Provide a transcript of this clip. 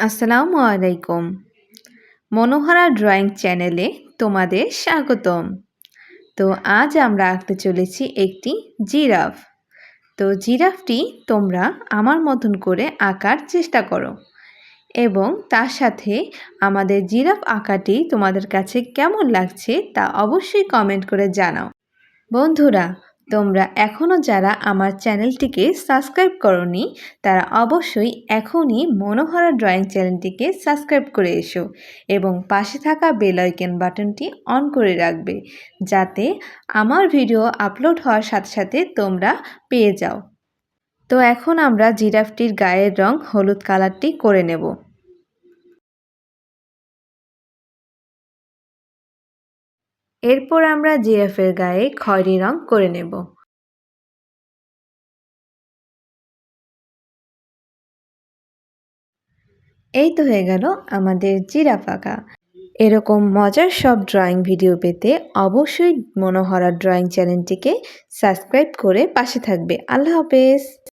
আসসালামু আলাইকুম। মনোহরা ড্রয়িং চ্যানেলে তোমাদের স্বাগতম। তো আজ আমরা আঁকতে চলেছি একটি জিরাফ। তো জিরাফটি তোমরা আমার মতন করে আঁকার চেষ্টা করো এবং তার সাথে আমাদের জিরাফ আঁকাটি তোমাদের কাছে কেমন লাগছে তা অবশ্যই কমেন্ট করে জানাও। বন্ধুরা তোমরা এখনও যারা আমার চ্যানেলটিকে সাবস্ক্রাইব করনি, তারা অবশ্যই এখনই মনোহরা ড্রয়িং চ্যানেলটিকে সাবস্ক্রাইব করে এসো এবং পাশে থাকা বেল বাটনটি অন করে রাখবে যাতে আমার ভিডিও আপলোড হওয়ার সাথে সাথে তোমরা পেয়ে যাও। তো এখন আমরা জিরাফটির গায়ের রং হলুদ কালারটি করে নেব। এরপর আমরা জিরাফের গায়ে খয়েরি রং করে নেব। এই তো হয়ে গেল আমাদের জিরাফ আঁকা। এরকম মজার সব ড্রয়িং ভিডিও পেতে অবশ্যই মনোহরা ড্রয়িং চ্যানেলটিকে সাবস্ক্রাইব করে পাশে থাকবে। আল্লাহ হাফেজ।